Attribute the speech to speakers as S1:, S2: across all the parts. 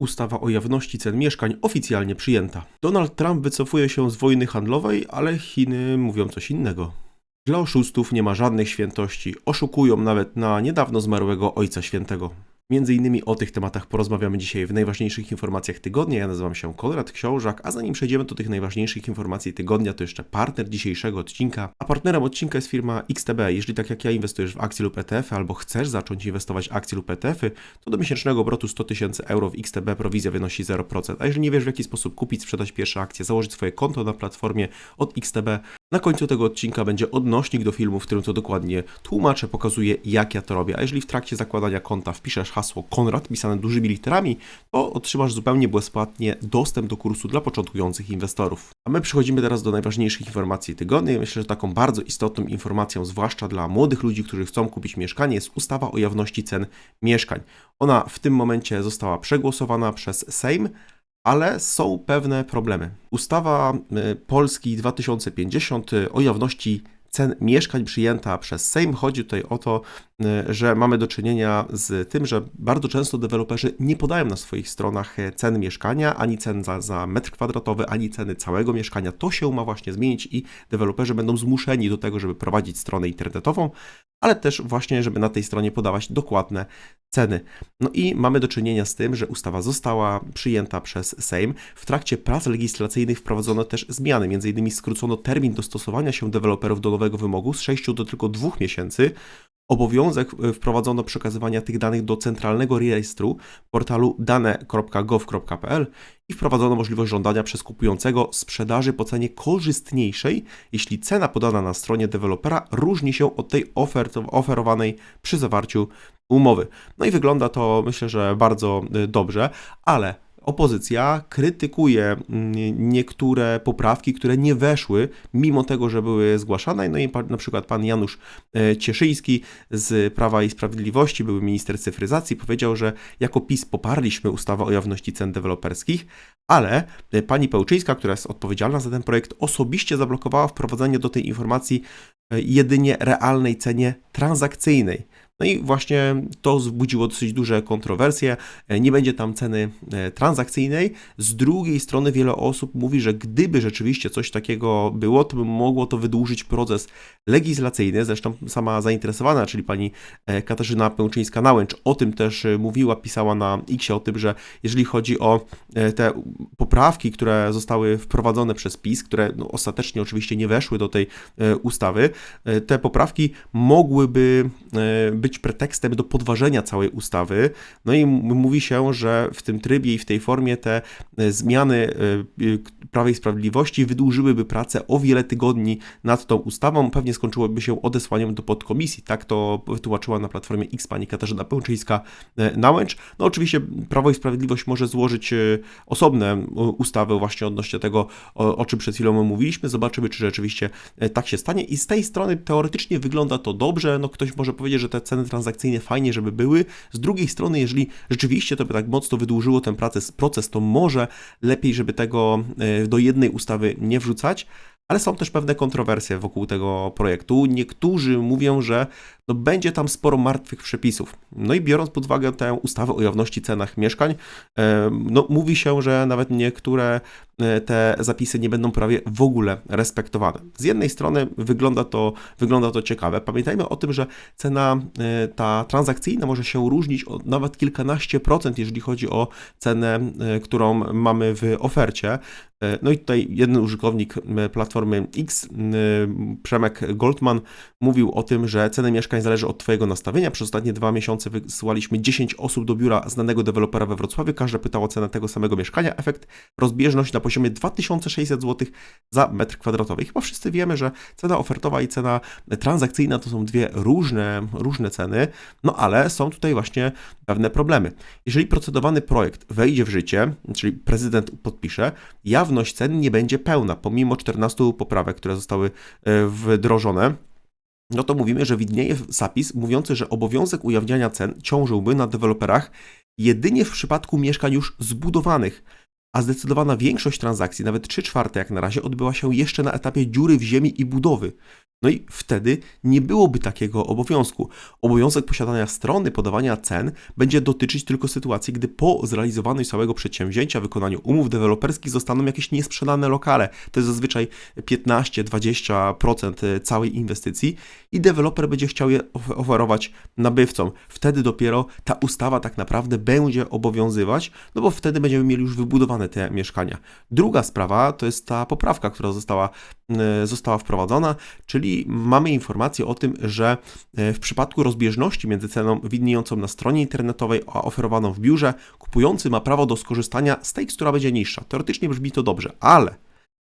S1: Ustawa o jawności cen mieszkań oficjalnie przyjęta. Donald Trump wycofuje się z wojny handlowej, ale Chiny mówią coś innego. Dla oszustów nie ma żadnych świętości. Oszukują nawet na niedawno zmarłego Ojca Świętego. Między innymi o tych tematach porozmawiamy dzisiaj w najważniejszych informacjach tygodnia. Ja nazywam się Konrad Książak, a zanim przejdziemy do tych najważniejszych informacji tygodnia, to jeszcze partner dzisiejszego odcinka. A partnerem odcinka jest firma XTB. Jeżeli tak jak ja inwestujesz w akcje lub ETF, albo chcesz zacząć inwestować w akcje lub ETF-y, to do miesięcznego obrotu 100 tysięcy euro w XTB prowizja wynosi 0%. A jeżeli nie wiesz w jaki sposób kupić, sprzedać pierwsze akcje, założyć swoje konto na platformie od XTB, na końcu tego odcinka będzie odnośnik do filmu, w którym to dokładnie tłumaczę, pokazuję jak ja to robię. A jeżeli w trakcie zakładania konta wpiszesz hasło Konrad pisane dużymi literami, to otrzymasz zupełnie bezpłatnie dostęp do kursu dla początkujących inwestorów. A my przechodzimy teraz do najważniejszych informacji tygodnia. Myślę, że taką bardzo istotną informacją, zwłaszcza dla młodych ludzi, którzy chcą kupić mieszkanie, jest ustawa o jawności cen mieszkań. Ona w tym momencie została przegłosowana przez Sejm, ale są pewne problemy. Ustawa y, Polski 2050 y, o jawności cen mieszkań przyjęta przez Sejm. Chodzi tutaj o to, że mamy do czynienia z tym, że bardzo często deweloperzy nie podają na swoich stronach cen mieszkania, ani cen za, za metr kwadratowy, ani ceny całego mieszkania. To się ma właśnie zmienić i deweloperzy będą zmuszeni do tego, żeby prowadzić stronę internetową, ale też właśnie, żeby na tej stronie podawać dokładne ceny. No i mamy do czynienia z tym, że ustawa została przyjęta przez Sejm. W trakcie prac legislacyjnych wprowadzono też zmiany, m.in. skrócono termin dostosowania się deweloperów do nowego wymogu z 6 do tylko 2 miesięcy. Obowiązek wprowadzono przekazywania tych danych do centralnego rejestru portalu dane.gov.pl i wprowadzono możliwość żądania przez kupującego sprzedaży po cenie korzystniejszej, jeśli cena podana na stronie dewelopera różni się od tej ofert, oferowanej przy zawarciu umowy. No i wygląda to myślę, że bardzo y, dobrze, ale opozycja krytykuje mm, niektóre poprawki, które nie weszły, mimo tego, że były zgłaszane. No i na przykład pan Janusz e, Cieszyński z Prawa i Sprawiedliwości, były minister cyfryzacji, powiedział, że jako PiS poparliśmy ustawę o jawności cen deweloperskich, ale e, pani Pełczyńska, która jest odpowiedzialna za ten projekt, osobiście zablokowała wprowadzenie do tej informacji e, jedynie realnej cenie transakcyjnej. No i właśnie to wzbudziło dosyć duże kontrowersje. E, nie będzie tam ceny e, transakcyjnej. Z drugiej strony wiele osób mówi, że gdyby rzeczywiście coś takiego było, to by mogło to wydłużyć proces legislacyjny. Zresztą sama zainteresowana, czyli pani e, Katarzyna Pęczyńska-Nałęcz o tym też mówiła, pisała na X o tym, że jeżeli chodzi o te poprawki, które zostały wprowadzone przez PiS, które no, ostatecznie oczywiście nie weszły do tej ustawy, te poprawki mogłyby być być pretekstem do podważenia całej ustawy. No i mówi się, że w tym trybie i w tej formie te e, zmiany e, e, Prawa i Sprawiedliwości wydłużyłyby pracę o wiele tygodni nad tą ustawą. Pewnie skończyłoby się odesłaniem do podkomisji. Tak to wytłumaczyła na platformie X pani Katarzyna Pełczyńska-Nałęcz. No oczywiście Prawo i Sprawiedliwość może złożyć osobne ustawy właśnie odnośnie tego, o czym przed chwilą mówiliśmy. Zobaczymy, czy rzeczywiście tak się stanie. I z tej strony teoretycznie wygląda to dobrze. No ktoś może powiedzieć, że te ceny transakcyjne fajnie, żeby były. Z drugiej strony, jeżeli rzeczywiście to by tak mocno wydłużyło ten proces, proces to może lepiej, żeby tego e, do jednej ustawy nie wrzucać. Ale są też pewne kontrowersje wokół tego projektu. Niektórzy mówią, że no będzie tam sporo martwych przepisów. No i biorąc pod uwagę tę ustawę o jawności cenach mieszkań, e, no mówi się, że nawet niektóre e, te zapisy nie będą prawie w ogóle respektowane. Z jednej strony wygląda to, wygląda to ciekawe. Pamiętajmy o tym, że cena e, ta transakcyjna może się różnić o nawet kilkanaście procent, jeżeli chodzi o cenę, którą mamy w ofercie. No i tutaj jeden użytkownik platformy X, Przemek Goldman, mówił o tym, że ceny mieszkań zależy od Twojego nastawienia. Przez ostatnie dwa miesiące wysłaliśmy 10 osób do biura znanego dewelopera we Wrocławiu. Każda pytała o cenę tego samego mieszkania. Efekt rozbieżność na poziomie 2600 zł za metr kwadratowy. Chyba wszyscy wiemy, że cena ofertowa i cena transakcyjna to są dwie różne, różne ceny, no ale są tutaj właśnie pewne problemy. Jeżeli procedowany projekt wejdzie w życie, czyli prezydent podpisze, jawność cen nie będzie pełna, pomimo 14 poprawek, które zostały e, wdrożone no to mówimy, że widnieje zapis mówiący, że obowiązek ujawniania cen ciążyłby na deweloperach jedynie w przypadku mieszkań już zbudowanych, a zdecydowana większość transakcji, nawet 3 czwarte jak na razie, odbyła się jeszcze na etapie dziury w ziemi i budowy. No i wtedy nie byłoby takiego obowiązku. Obowiązek posiadania strony podawania cen będzie dotyczyć tylko sytuacji, gdy po zrealizowaniu całego przedsięwzięcia, wykonaniu umów deweloperskich zostaną jakieś niesprzedane lokale. To jest zazwyczaj 15-20% całej inwestycji i deweloper będzie chciał je of- oferować nabywcom. Wtedy dopiero ta ustawa tak naprawdę będzie obowiązywać, no bo wtedy będziemy mieli już wybudowane te mieszkania. Druga sprawa to jest ta poprawka, która została, e, została wprowadzona, czyli mamy informację o tym, że e, w przypadku rozbieżności między ceną widniejącą na stronie internetowej a oferowaną w biurze, kupujący ma prawo do skorzystania z tej, która będzie niższa. Teoretycznie brzmi to dobrze, ale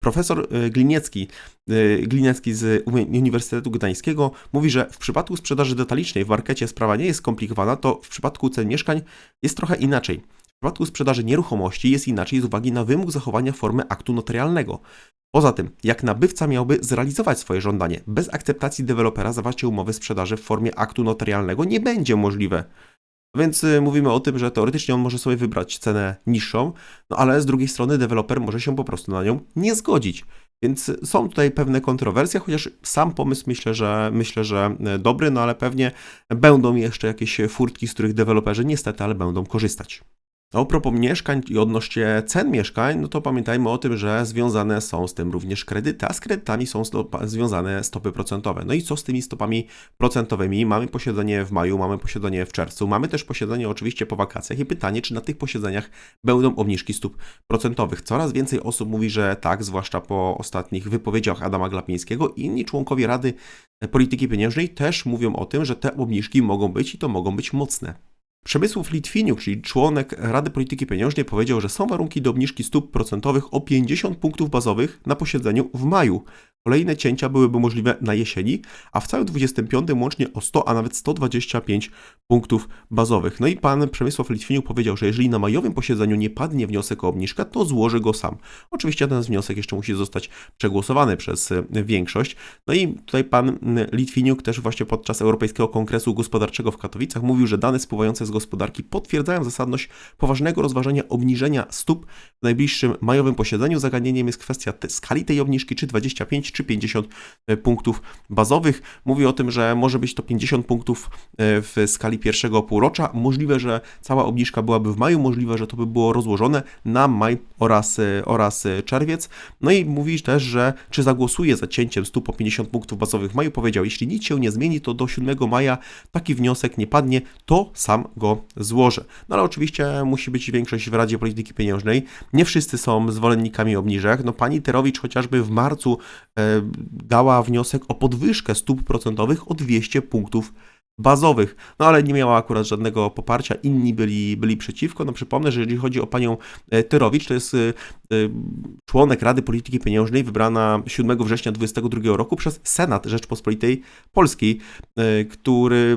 S1: Profesor e, Gliniecki, e, Gliniecki z Uni- Uniwersytetu Gdańskiego mówi, że w przypadku sprzedaży detalicznej w markecie sprawa nie jest skomplikowana, to w przypadku cen mieszkań jest trochę inaczej. W przypadku sprzedaży nieruchomości jest inaczej z uwagi na wymóg zachowania formy aktu notarialnego. Poza tym, jak nabywca miałby zrealizować swoje żądanie, bez akceptacji dewelopera zawarcie umowy sprzedaży w formie aktu notarialnego nie będzie możliwe. Więc y, mówimy o tym, że teoretycznie on może sobie wybrać cenę niższą, no ale z drugiej strony deweloper może się po prostu na nią nie zgodzić. Więc y, są tutaj pewne kontrowersje, chociaż sam pomysł myślę, że myślę, że y, dobry, no ale pewnie będą jeszcze jakieś furtki, z których deweloperzy niestety, ale będą korzystać. A propos mieszkań i odnośnie cen mieszkań, no to pamiętajmy o tym, że związane są z tym również kredyty, a z kredytami są stopa, związane stopy procentowe. No i co z tymi stopami procentowymi? Mamy posiedzenie w maju, mamy posiedzenie w czerwcu, mamy też posiedzenie oczywiście po wakacjach i pytanie, czy na tych posiedzeniach będą obniżki stóp procentowych. Coraz więcej osób mówi, że tak, zwłaszcza po ostatnich wypowiedziach Adama Glapińskiego. Inni członkowie Rady Polityki Pieniężnej też mówią o tym, że te obniżki mogą być i to mogą być mocne. Przemysłów Litwiniuk, czyli członek Rady Polityki Pieniężnej, powiedział, że są warunki do obniżki stóp procentowych o 50 punktów bazowych na posiedzeniu w maju. Kolejne cięcia byłyby możliwe na jesieni, a w całym 25 łącznie o 100, a nawet 125 punktów bazowych. No i pan Przemysław Litwiniuk powiedział, że jeżeli na majowym posiedzeniu nie padnie wniosek o obniżkę, to złoży go sam. Oczywiście ten wniosek jeszcze musi zostać przegłosowany przez e, większość. No i tutaj pan m, Litwiniuk też właśnie podczas Europejskiego Kongresu Gospodarczego w Katowicach mówił, że dane spływające z gospodarki potwierdzają zasadność poważnego rozważenia obniżenia stóp w najbliższym majowym posiedzeniu. Zagadnieniem jest kwestia skali tej obniżki, czy 25, czy 50 punktów bazowych. Mówi o tym, że może być to 50 punktów e, w skali pierwszego półrocza. Możliwe, że cała obniżka byłaby w maju, możliwe, że to by było rozłożone na maj oraz, e, oraz e, czerwiec. No i mówi też, że czy zagłosuje za cięciem stóp o 50 punktów bazowych w maju. Powiedział, jeśli nic się nie zmieni, to do 7 maja taki wniosek nie padnie, to sam go złożę. No ale oczywiście musi być większość w Radzie Polityki Pieniężnej. Nie wszyscy są zwolennikami obniżek. No pani Terowicz chociażby w marcu e, dała wniosek o podwyżkę stóp procentowych o 200 punktów bazowych, no ale nie miała akurat żadnego poparcia, inni byli, byli przeciwko. No przypomnę, że jeżeli chodzi o panią e, Tyrowicz, to jest e, e, członek Rady Polityki Pieniężnej wybrana 7 września 2022 roku przez Senat Rzeczpospolitej Polskiej, który,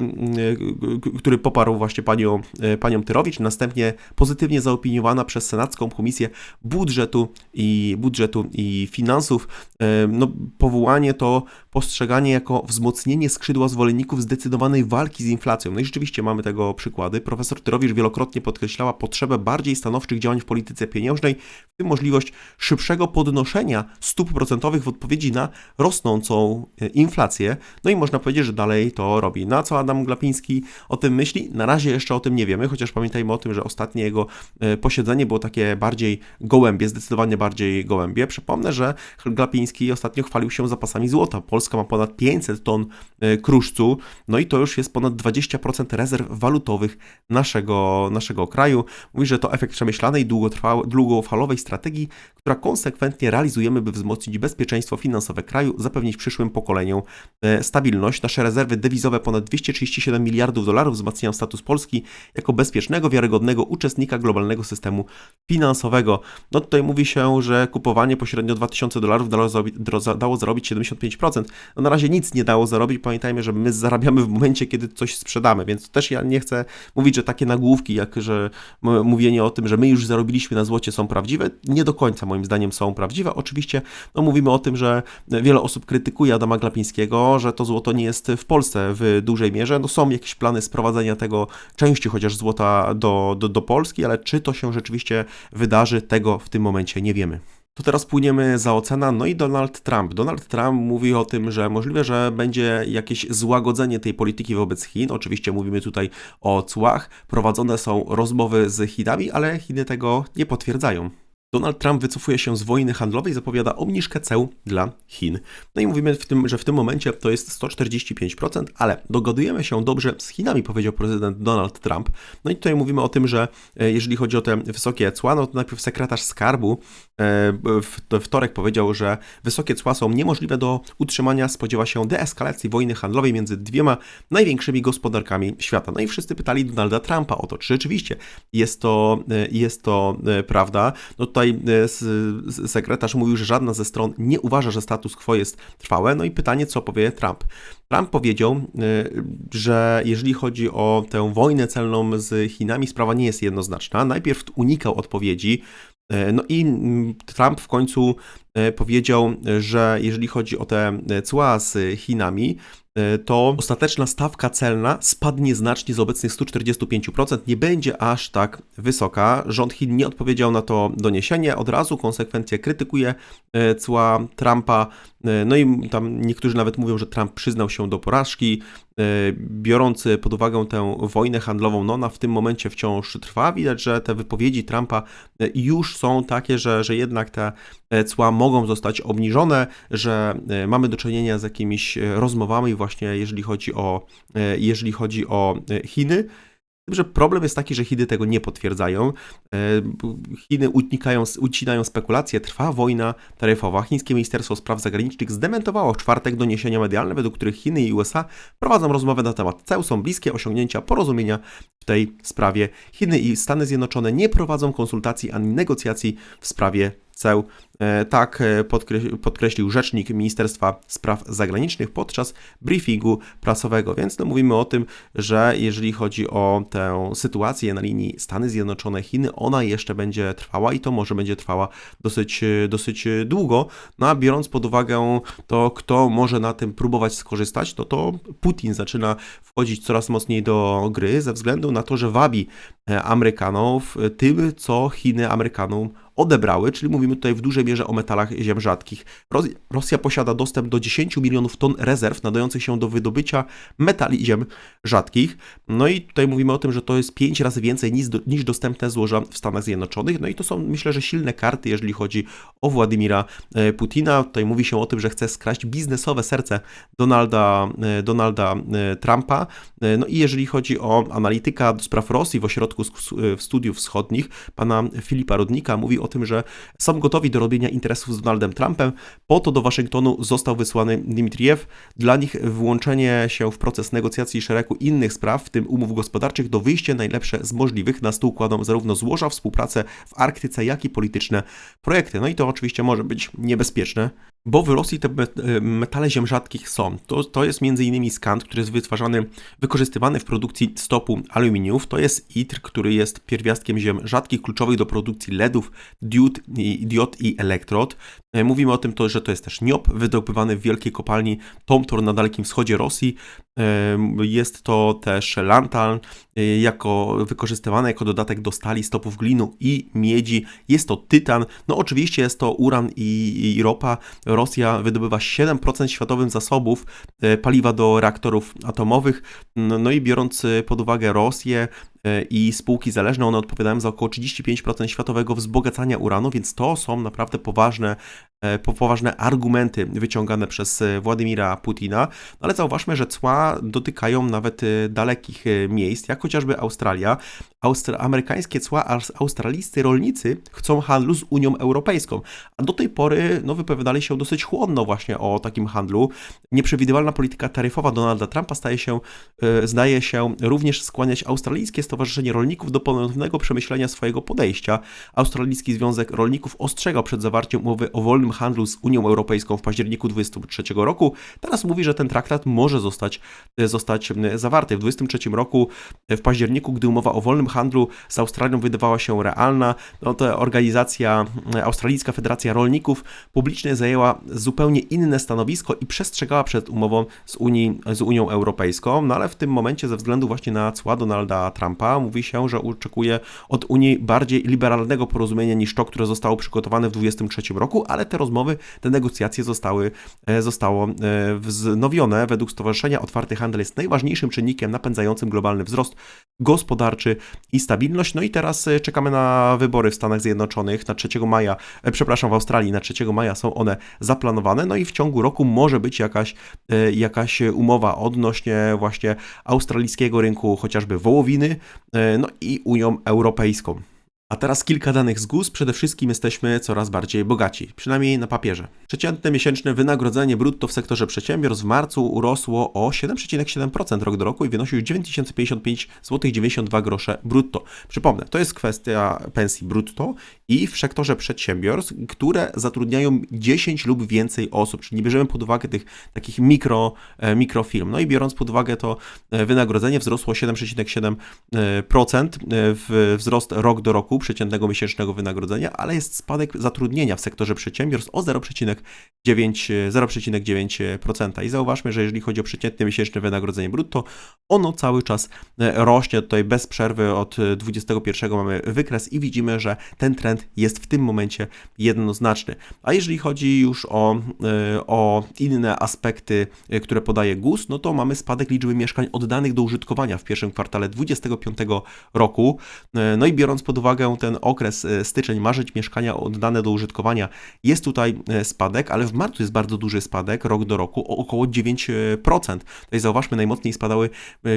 S1: który poparł właśnie panią, panią Tyrowicz, następnie pozytywnie zaopiniowana przez Senacką Komisję Budżetu i, budżetu i Finansów. No, powołanie to postrzeganie jako wzmocnienie skrzydła zwolenników zdecydowanej walki z inflacją. No i rzeczywiście mamy tego przykłady. Profesor Tyrowicz wielokrotnie podkreślała potrzebę bardziej stanowczych działań w polityce pieniężnej, w tym możliwość szybszego podnoszenia stóp procentowych w odpowiedzi na rosnącą e, inflację. No i można powiedzieć, że dalej to robi. Na co Adam Glapiński o tym myśli? Na razie jeszcze o tym nie wiemy, chociaż pamiętajmy o tym, że ostatnie jego e, posiedzenie było takie bardziej gołębie, zdecydowanie bardziej gołębie. Przypomnę, że Glapiński ostatnio chwalił się zapasami złota. Polska ma ponad 500 ton e, kruszcu, no i to już jest ponad 20% rezerw walutowych naszego, naszego kraju. Mówi, że to efekt przemyślanej, długofalowej strategii, która konsekwentnie realizujemy, by wzmocnić bezpieczeństwo finansowe kraju, zapewnić przyszłym pokoleniom e, stabilność. Nasze rezerwy dewizowe ponad 237 miliardów dolarów wzmacniają status Polski jako bezpiecznego, wiarygodnego uczestnika globalnego systemu finansowego. No tutaj mówi się, że kupowanie pośrednio 2000 dolarów dało, dało zarobić 75%. No na razie nic nie dało zarobić. Pamiętajmy, że my zarabiamy w momencie, kiedy coś sprzedamy, więc też ja nie chcę mówić, że takie nagłówki, jak że mówienie o tym, że my już zarobiliśmy na złocie są prawdziwe, nie do końca moim zdaniem są prawdziwe. Oczywiście no, mówimy o tym, że wiele osób krytykuje Adama Glapińskiego, że to złoto nie jest w Polsce w dużej mierze. No, są jakieś plany sprowadzenia tego części chociaż złota do, do, do Polski, ale czy to się rzeczywiście wydarzy, tego w tym momencie nie wiemy. To teraz płyniemy za ocena, no i Donald Trump. Donald Trump mówi o tym, że możliwe, że będzie jakieś złagodzenie tej polityki wobec Chin. Oczywiście mówimy tutaj o cłach. Prowadzone są rozmowy z Chinami, ale Chiny tego nie potwierdzają. Donald Trump wycofuje się z wojny handlowej zapowiada obniżkę ceł dla Chin. No i mówimy, w tym, że w tym momencie to jest 145%, ale dogadujemy się dobrze z Chinami, powiedział prezydent Donald Trump. No i tutaj mówimy o tym, że e, jeżeli chodzi o te wysokie cła, no to najpierw sekretarz skarbu e, w wtorek powiedział, że wysokie cła są niemożliwe do utrzymania, spodziewa się deeskalacji wojny handlowej między dwiema największymi gospodarkami świata. No i wszyscy pytali Donalda Trumpa o to, czy rzeczywiście jest to, e, jest to prawda. No tutaj tutaj sekretarz mówił, że żadna ze stron nie uważa, że status quo jest trwałe. No i pytanie, co powie Trump. Trump powiedział, y, że jeżeli chodzi o tę wojnę celną z Chinami, sprawa nie jest jednoznaczna. Najpierw unikał odpowiedzi, y, no i Trump w końcu powiedział, że jeżeli chodzi o te cła z Chinami, E, to ostateczna stawka celna spadnie znacznie z obecnych 145%, nie będzie aż tak wysoka. Rząd Chin nie odpowiedział na to doniesienie, od razu konsekwencje krytykuje e, cła Trumpa, e, no i tam niektórzy nawet mówią, że Trump przyznał się do porażki, biorąc pod uwagę tę wojnę handlową, no ona w tym momencie wciąż trwa. Widać, że te wypowiedzi Trumpa już są takie, że, że jednak te cła mogą zostać obniżone, że mamy do czynienia z jakimiś rozmowami właśnie jeżeli chodzi o, e, jeżeli chodzi o e, Chiny. Że problem jest taki, że Chiny tego nie potwierdzają. E, Chiny unikają, ucinają spekulacje, trwa wojna taryfowa. Chińskie Ministerstwo Spraw Zagranicznych zdementowało w czwartek doniesienia medialne, według których Chiny i USA prowadzą rozmowę na temat ceł, są bliskie osiągnięcia porozumienia w tej sprawie. Chiny i Stany Zjednoczone nie prowadzą konsultacji ani negocjacji w sprawie ceł. E, tak e, podkreślił rzecznik Ministerstwa Spraw Zagranicznych podczas briefingu prasowego. Więc no mówimy o tym, że jeżeli chodzi o tę sytuację na linii Stany Zjednoczone Chiny, ona jeszcze będzie trwała i to może będzie trwała dosyć, dosyć długo. No a biorąc pod uwagę to, kto może na tym próbować skorzystać, to to Putin zaczyna wchodzić coraz mocniej do gry ze względu na to, że wabi e, Amerykanów tym, co Chiny Amerykanom odebrały, czyli mówimy tutaj w dużej mierze o metalach ziem rzadkich. Rosja posiada dostęp do 10 milionów ton rezerw nadających się do wydobycia metali ziem rzadkich. No i tutaj mówimy o tym, że to jest 5 razy więcej niż, niż dostępne złoża w Stanach Zjednoczonych. No i to są myślę, że silne karty, jeżeli chodzi o Władimira e, Putina. Tutaj mówi się o tym, że chce skraść biznesowe serce Donalda, e, Donalda e, Trumpa. No i jeżeli chodzi o analityka do spraw Rosji w ośrodku studiów wschodnich, pana Filipa Rudnika, mówi o tym, że są gotowi do robienia interesów z Donaldem Trumpem. Po to do Waszyngtonu został wysłany Dmitriew. Dla nich włączenie się w proces negocjacji szeregu innych spraw, w tym umów gospodarczych, do wyjścia najlepsze z możliwych. Na stół kładą zarówno złoża, współpracę w Arktyce, jak i polityczne projekty. No i to oczywiście może być niebezpieczne, bo w Rosji te e, metale ziem rzadkich są. To, to jest m.in. skant, który jest wytwarzany, wykorzystywany w produkcji stopu aluminiów. To jest ITR, który jest pierwiastkiem ziem rzadkich, kluczowych do produkcji LEDów, diod i, diod i elektrod. E, mówimy o tym, to, że to jest też niop, wydobywany w wielkiej kopalni Tomtor na Dalekim Wschodzie Rosji. Jest to też lantan, y, jako wykorzystywany jako dodatek do stali, stopów glinu i miedzi. Jest to tytan. No oczywiście jest to uran i, i ropa. Rosja wydobywa 7% światowych zasobów e, paliwa do reaktorów atomowych. No, no i biorąc pod uwagę Rosję, e, i spółki zależne, one odpowiadają za około 35% światowego wzbogacania uranu, więc to są naprawdę poważne E, poważne argumenty wyciągane przez e, Władimira Putina, no ale zauważmy, że cła dotykają nawet e, dalekich miejsc, jak chociażby Australia. Austra amerykańskie cła, australijscy rolnicy chcą handlu z Unią Europejską, a do tej pory no, wypowiadali się dosyć chłodno właśnie o takim handlu. Nieprzewidywalna polityka taryfowa Donalda Trumpa staje się, zdaje się również skłaniać Australijskie Stowarzyszenie Rolników do ponownego przemyślenia swojego podejścia. Australijski Związek Rolników ostrzegał przed zawarciem umowy o wolnym handlu z Unią Europejską w październiku 2023 roku. Teraz mówi, że ten traktat może zostać, zostać zawarty. W 2023 roku, w październiku, gdy umowa o wolnym handlu z Australią wydawała się realna, no to organizacja, Australijska Federacja Rolników publicznie zajęła zupełnie inne stanowisko i przestrzegała przed umową z, Unii, z Unią Europejską, no ale w tym momencie ze względu właśnie na cła Donalda Trumpa mówi się, że oczekuje od Unii bardziej liberalnego porozumienia niż to, które zostało przygotowane w 2023 roku, ale te rozmowy, te negocjacje zostały, e, zostało e, wznowione. Według Stowarzyszenia Otwarty Handel jest najważniejszym czynnikiem napędzającym globalny wzrost gospodarczy i stabilność. No i teraz e, czekamy na wybory w Stanach Zjednoczonych na 3 maja, przepraszam, w Australii na 3 maja są one zaplanowane, no i w ciągu roku może być jakaś, jakaś umowa odnośnie właśnie australijskiego rynku, chociażby wołowiny, no i Unią Europejską. A teraz kilka danych z GUS. Przede wszystkim jesteśmy coraz bardziej bogaci, przynajmniej na papierze. Przeciętne miesięczne wynagrodzenie brutto w sektorze przedsiębiorstw w marcu urosło o 7,7% rok do roku i wynosił 9055 zł 92 grosze brutto. Przypomnę, to jest kwestia pensji brutto i w sektorze przedsiębiorstw, które zatrudniają 10 lub więcej osób, czyli nie bierzemy pod uwagę tych takich mikro, e. No i biorąc pod uwagę to e, wynagrodzenie wzrosło 7,7% e, wzrost rok do roku przeciętnego miesięcznego wynagrodzenia, ale jest spadek zatrudnienia w sektorze przedsiębiorstw o 0,9%. I zauważmy, że jeżeli chodzi o przeciętne miesięczne wynagrodzenie brutto, ono cały czas rośnie tutaj bez przerwy od 21 mamy wykres i widzimy, że ten trend jest w tym momencie jednoznaczny. A jeżeli chodzi już o, e, o inne aspekty, e, które podaje GUS, no to mamy spadek liczby mieszkań oddanych do użytkowania w pierwszym kwartale 2025 roku. E, no i biorąc pod uwagę ten okres styczeń-marzec, mieszkania oddane do użytkowania, jest tutaj spadek, ale w marcu jest bardzo duży spadek rok do roku o około 9%. Tutaj zauważmy, najmocniej spadały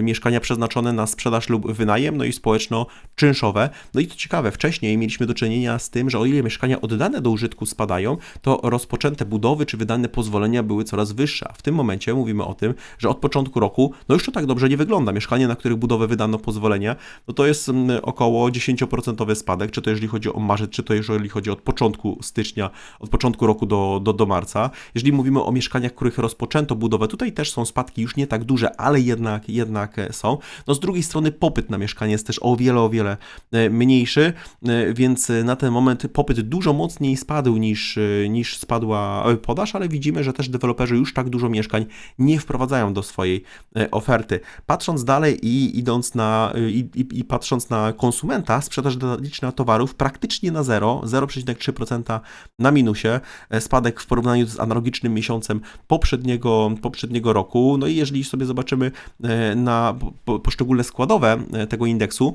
S1: mieszkania przeznaczone na sprzedaż lub wynajem, no i społeczno-czynszowe. No i to ciekawe, wcześniej mieliśmy do czynienia z tym, że o ile mieszkania oddane do użytku spadają, to rozpoczęte budowy czy wydane pozwolenia były coraz wyższe. W tym momencie mówimy o tym, że od początku roku, no już to tak dobrze nie wygląda. Mieszkanie, na których budowę wydano pozwolenia, no to jest mm, około 10% spadek, czy to jeżeli chodzi o marzec, czy to jeżeli chodzi od początku stycznia, od początku roku do, do, do marca. Jeżeli mówimy o mieszkaniach, których rozpoczęto budowę, tutaj też są spadki już nie tak duże, ale jednak, jednak są. No z drugiej strony popyt na mieszkanie jest też o wiele, o wiele e, mniejszy, e, więc na ten moment popyt dużo mocniej spadł niż, y, niż spadła podaż, ale widzimy, że też deweloperzy już tak dużo mieszkań nie wprowadzają do swojej e, oferty. Patrząc dalej i idąc na, i, i, i patrząc na konsumenta, sprzedaż detaliczna towarów praktycznie na zero, 0,3% na minusie, e, spadek w porównaniu z analogicznym miesiącem poprzedniego, poprzedniego roku. No i jeżeli sobie zobaczymy e, na poszczególne składowe tego indeksu,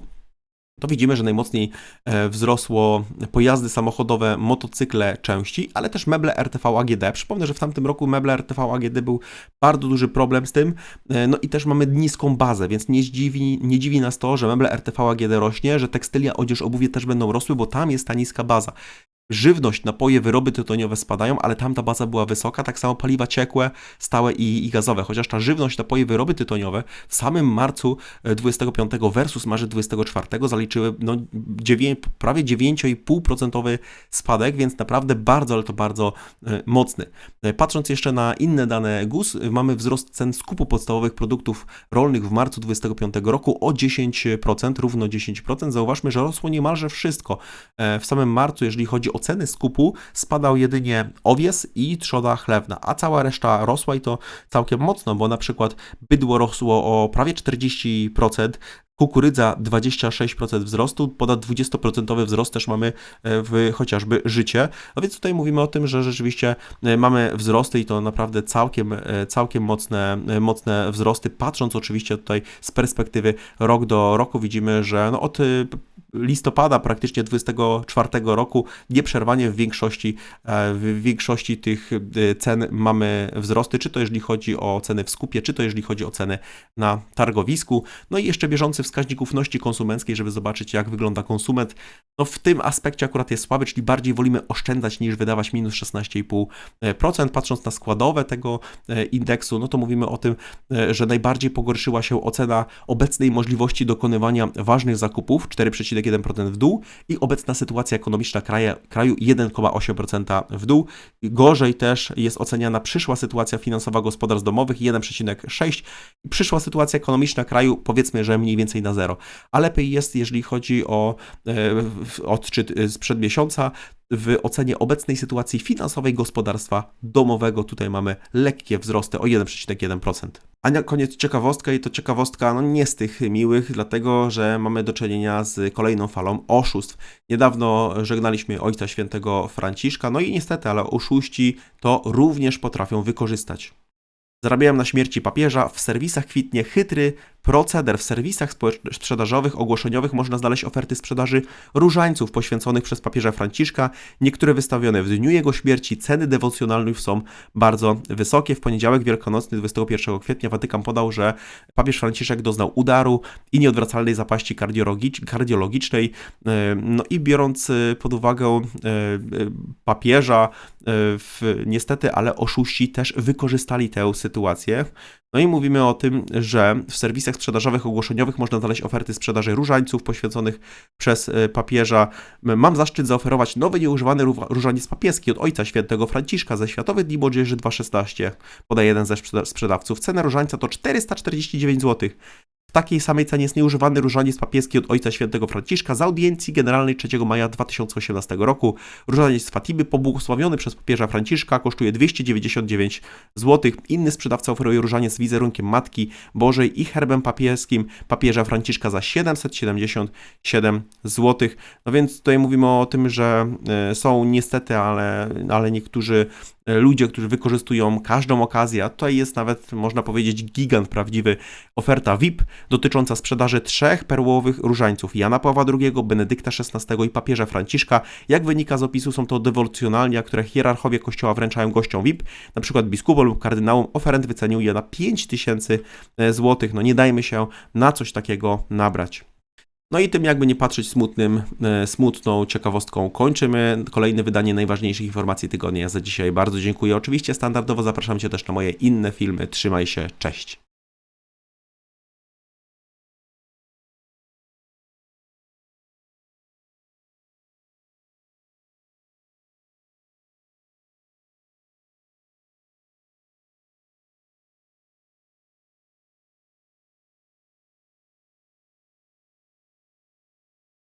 S1: to widzimy, że najmocniej e, wzrosło pojazdy samochodowe, motocykle, części, ale też meble RTV AGD. Przypomnę, że w tamtym roku meble RTV AGD był bardzo duży problem z tym, e, no i też mamy niską bazę, więc nie dziwi, nie dziwi nas to, że meble RTV AGD rośnie, że tekstylia, odzież, obuwie też będą rosły, bo tam jest ta niska baza żywność, napoje, wyroby tytoniowe spadają, ale tam ta baza była wysoka, tak samo paliwa ciekłe, stałe i, i gazowe, chociaż ta żywność, napoje, wyroby tytoniowe w samym marcu 25 e, versus marzec 24 zaliczyły no, 9, prawie 9,5% spadek, więc naprawdę bardzo, ale to bardzo e, mocny. E, patrząc jeszcze na inne dane GUS, mamy wzrost cen skupu podstawowych produktów rolnych w marcu 25 roku o 10%, równo 10%. Zauważmy, że rosło niemalże wszystko. W samym marcu, jeżeli chodzi o ceny skupu spadał jedynie owies i trzoda chlewna, a cała reszta rosła i to całkiem mocno, bo na przykład bydło rosło o prawie 40%, kukurydza 26% wzrostu, ponad 20% wzrost też mamy e, w chociażby życie. No więc tutaj mówimy o tym, że rzeczywiście e, mamy wzrosty i to naprawdę całkiem, e, całkiem mocne, mocne wzrosty. Patrząc oczywiście tutaj z perspektywy rok do roku widzimy, że no od listopada praktycznie 24 roku nieprzerwanie w większości, w większości tych cen mamy wzrosty, czy to jeżeli chodzi o ceny w skupie, czy to jeżeli chodzi o ceny na targowisku. No i jeszcze bieżący wskaźnik ufności konsumenckiej, żeby zobaczyć, jak wygląda konsument. No w tym aspekcie akurat jest słaby, czyli bardziej wolimy oszczędzać niż wydawać minus 16,5%. Patrząc na składowe tego e, indeksu, no to mówimy o tym, e, że najbardziej pogorszyła się ocena obecnej możliwości dokonywania ważnych zakupów 4,1%. 0,1% w dół i obecna sytuacja ekonomiczna kraja, kraju 1,8% w dół. Gorzej też jest oceniana przyszła sytuacja finansowa gospodarstw domowych 1,6 i przyszła sytuacja ekonomiczna kraju powiedzmy, że mniej więcej na zero. A lepiej jest, jeżeli chodzi o e, odczyt e, sprzed miesiąca, w ocenie obecnej sytuacji finansowej gospodarstwa domowego tutaj mamy lekkie wzrosty o 1,1%. A na koniec ciekawostka i to ciekawostka no nie z tych miłych, dlatego że mamy do czynienia z kolejną falą oszustw. Niedawno żegnaliśmy Ojca Świętego Franciszka, no i niestety, ale oszuści to również potrafią wykorzystać. Zarabiałem na śmierci papieża. W serwisach kwitnie chytry proceder. W serwisach sprzedażowych, ogłoszeniowych można znaleźć oferty sprzedaży różańców poświęconych przez papieża Franciszka. Niektóre wystawione w dniu jego śmierci. Ceny dewocjonalnych są bardzo wysokie. W poniedziałek wielkanocny 21 kwietnia Watykan podał, że papież Franciszek doznał udaru i nieodwracalnej zapaści kardiologicz- kardiologicznej. E, No i biorąc e, pod uwagę e, papieża, niestety, ale oszuści też wykorzystali tę sytuację. No i mówimy o tym, że w serwisach sprzedażowych ogłoszeniowych można znaleźć oferty sprzedaży różańców poświęconych przez e, papieża. Mam zaszczyt zaoferować nowy nieużywany ró- różaniec papieski od Ojca Świętego Franciszka ze Światowych Dni Młodzieży 2.16. Podaje jeden ze sprzeda- sprzedawców. Cena różańca to 449 zł. W takiej samej cenie jest nieużywany różaniec papieski od Ojca Świętego Franciszka z audiencji generalnej 3 maja 2018 roku. Różaniec z Fatimy pobłogosławiony przez papieża Franciszka kosztuje 299 zł. Inny sprzedawca oferuje różaniec z wizerunkiem Matki Bożej i herbem papieskim papieża Franciszka za 777 zł. No więc tutaj mówimy o tym, że e, są niestety, ale, ale niektórzy ludzie, którzy wykorzystują każdą okazję, a tutaj jest nawet, można powiedzieć, gigant prawdziwy, oferta VIP dotycząca sprzedaży trzech perłowych różańców Jana Pawła II, Benedykta XVI i papieża Franciszka. Jak wynika z opisu, są to dewocjonalia, które hierarchowie kościoła wręczają gościom VIP, na przykład biskupom lub kardynałom. Oferent wycenił je na 5000 zł. No nie dajmy się na coś takiego nabrać. No i tym jakby nie patrzeć smutnym, e, smutną ciekawostką kończymy kolejne wydanie najważniejszych informacji tygodnia. Za dzisiaj bardzo dziękuję. Oczywiście standardowo zapraszam Cię też na moje inne filmy. Trzymaj się, cześć.